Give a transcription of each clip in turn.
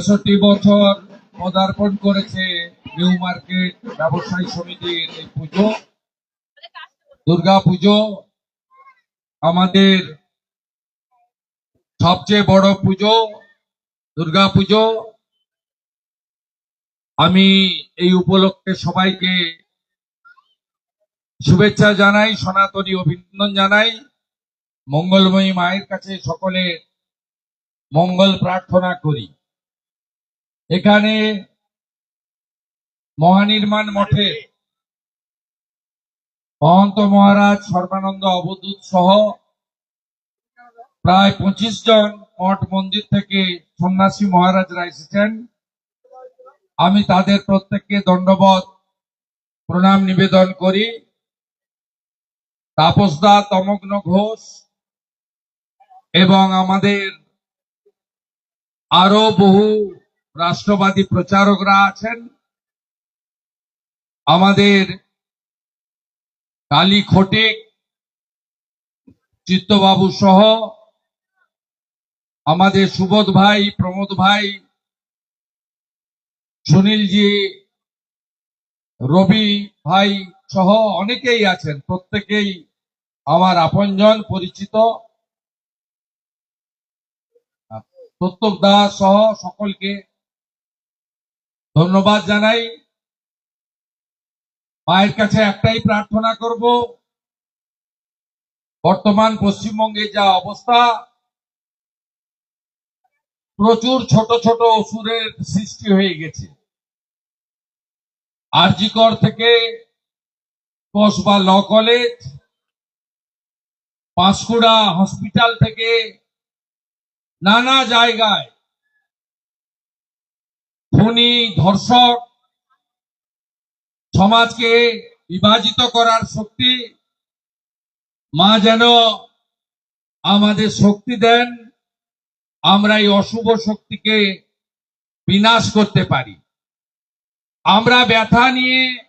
ছেষট্টি বছর পদার্পণ করেছে নিউ মার্কেট ব্যবসায়ী সমিতির এই পুজো। দুর্গা পুজো আমাদের সবচেয়ে বড় পুজো, দুর্গা পুজো। আমি এই উপলক্ষে সবাইকে শুভেচ্ছা জানাই, সনাতনী অভিনন্দন জানাই। মঙ্গলময়ী মায়ের কাছে সকলে মঙ্গল প্রার্থনা করি। এখানে মহানির্মাণ মঠে মহন্ত মহারাজ সর্বানন্দ অবধূত সহ প্রায় পঁচিশ জন মঠ মন্দির থেকে সন্ন্যাসী মহারাজরা এসেছেন। আমি তাদের প্রত্যেককে দণ্ডবত প্রণাম নিবেদন করি। তাপসদা তমগ্ন ঘোষ এবং আমাদের আরও বহু রাষ্ট্রবাদী প্রচারকরা আছেন। আমাদের কালী খটিক চিত্তবাবু সহ আমাদের সুবোধ ভাই, প্রমোদ ভাই, সুনীলজি, রবি ভাই সহ অনেকেই আছেন। প্রত্যেকেই আমার আপনজন, পরিচিত। প্রত্যক দাস সহ সকলকে ধন্যবাদ জানাই। মায়ের কাছে একটাই প্রার্থনা করব, বর্তমান পশ্চিমবঙ্গে যা অবস্থা, প্রচুর ছোট ছোট অসুরের সৃষ্টি হয়ে গেছে। আরজিকর থেকে Kasba law college, Panskura hospital থেকে নানা জায়গায় খুনি ধর্ষক সমাজকে বিভাজিত করার শক্তি, মা যেন আমাদের শক্তি দেন, আমরা এই অশুভ শক্তিকে বিনাশ করতে পারি। আমরা ব্যথা নিয়ে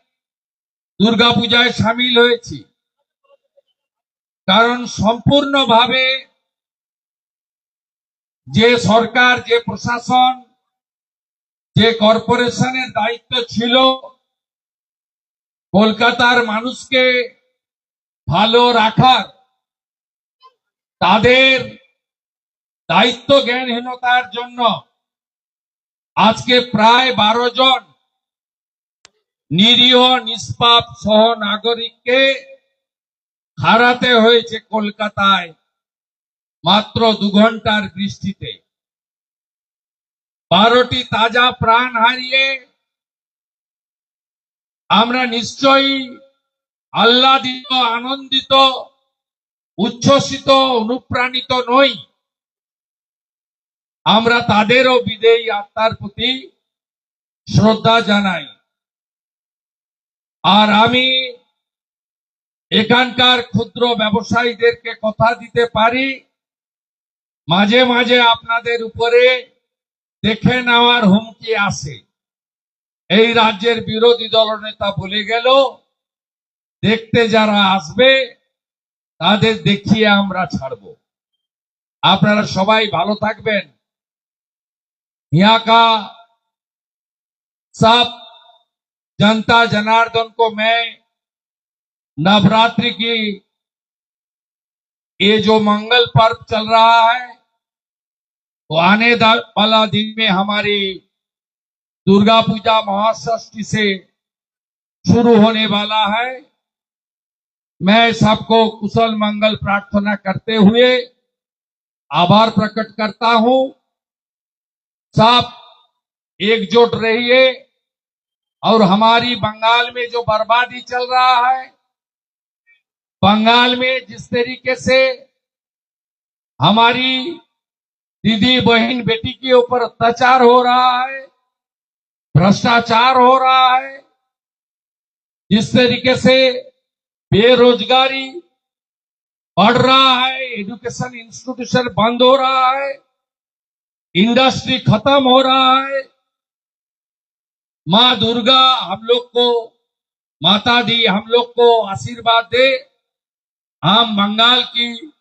দুর্গাপূজায় সামিল হয়েছি। কারণ সম্পূর্ণভাবে যে সরকার, যে প্রশাসন যে কর্পোরেশনের দায়িত্ব ছিল কলকাতার মানুষকে ভালো রাখার, তাদের দায়িত্ব জ্ঞানহীনতার জন্য আজকে প্রায় বারো জন নিরীহ, নিষ্পাপ সহ নাগরিককে হারাতে হয়েছে কলকাতায় মাত্র দু ঘণ্টার বৃষ্টিতে। বারোটি তাজা প্রাণ হারিয়ে আমরা নিশ্চয়ই আহ্লাদিত, আনন্দিত, উচ্ছ্বসিত, অনুপ্রাণিত নই। আমরা তাদেরও বিদেয়ী আত্মার প্রতি শ্রদ্ধা জানাই। আর আমি এখানকার ক্ষুদ্র ব্যবসায়ীদেরকে কথা দিতে পারি। মাঝে মাঝে আপনাদের উপরে দেখে নেওয়ার হুমকি আসে এই রাজ্যের বিরোধী দলনেতা বলে গেল দেখতে যারা আসবে তাদের দেখিয়ে আমরা ছাড়ব আপনারা সবাই ভালো থাকবেন यहाँ का सब जनता जनार्दन को मैं नवरात्रि की ये जो मंगल पर्व चल रहा है तो आने वाला दिन में हमारी दुर्गा पूजा महाषष्ठी से शुरू होने वाला है। मैं सबको कुशल मंगल प्रार्थना करते हुए आभार प्रकट करता हूँ। सब एकजुट रहिए और हमारी बंगाल में जो बर्बादी चल रहा है, बंगाल में जिस तरीके से हमारी दीदी, बहन, बेटी के ऊपर अत्याचार हो रहा है, भ्रष्टाचार हो रहा है। जिस तरीके से बेरोजगारी बढ़ रहा है एजुकेशन इंस्टीट्यूशन बंद हो रहा है इंडस्ट्री खत्म हो रहा है। माँ दुर्गा, हम लोग को, माता दी, हम लोग को आशीर्वाद दे। हम बंगाल की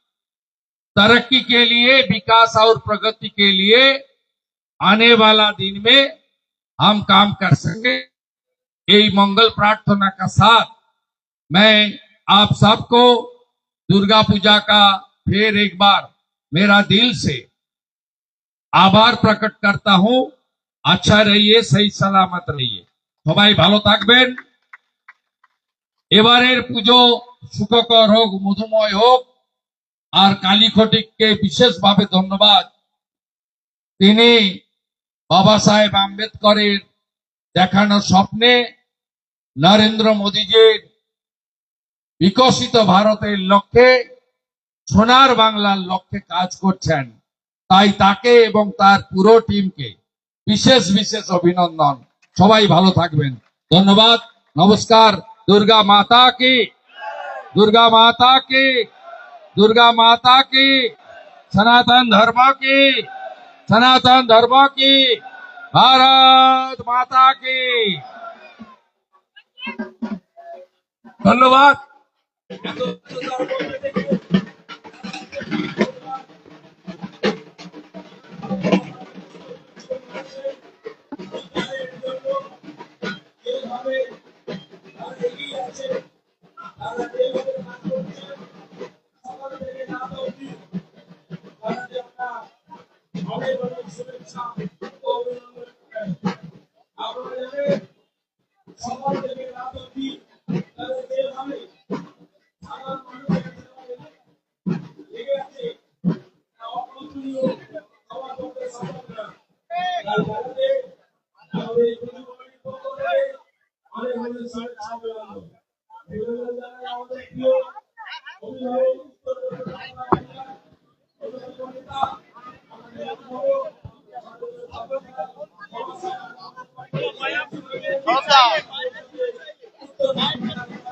तरक्की के लिए विकास और प्रगति के लिए आने वाला दिन में हम काम कर सके यही मंगल प्रार्थना का साथ मैं आप सबको दुर्गा पूजा का फिर एक बार मेरा दिल से आभार प्रकट करता हूं अच्छा रहिए सही सलामत रहिए সবাই ভালো থাকবেন এবারের পুজো সুখকর হোক মধুময় হোক আর কালী খটিককে বিশেষভাবে ধন্যবাদ। তিনি বাবা সাহেব আম্বেদকরের দেখানো স্বপ্নে নরেন্দ্র মোদীজির বিকশিত ভারতের লক্ষ্যে, সোনার বাংলার লক্ষ্যে কাজ করছেন। তাই তাকে এবং তার পুরো টিমকে বিশেষ বিশেষ অভিনন্দন। সবাই ভালো থাকবেন। ধন্যবাদ। নমস্কার। দুর্গা মাতা কি? দুর্গা মাতা কি? दुर्गा माता की सनातन धर्म की सनातन धर्म की भारत माता की। धन्यवाद।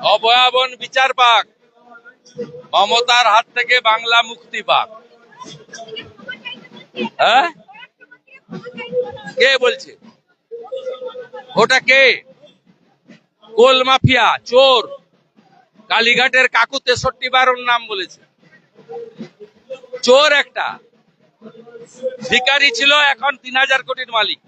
অভয়াবন বিচার পাক মমতার হাত থেকে বাংলা মুক্তি পাক হ্যাঁ? কে বলছে? ওটা কে? কোল মাফিয়া, চোর। কালীঘাটের কাকু তেষট্টি বার ওর নাম বলেছে। চোর একটা। ভিকারি ছিল, এখন তিন হাজার কোটির মালিক।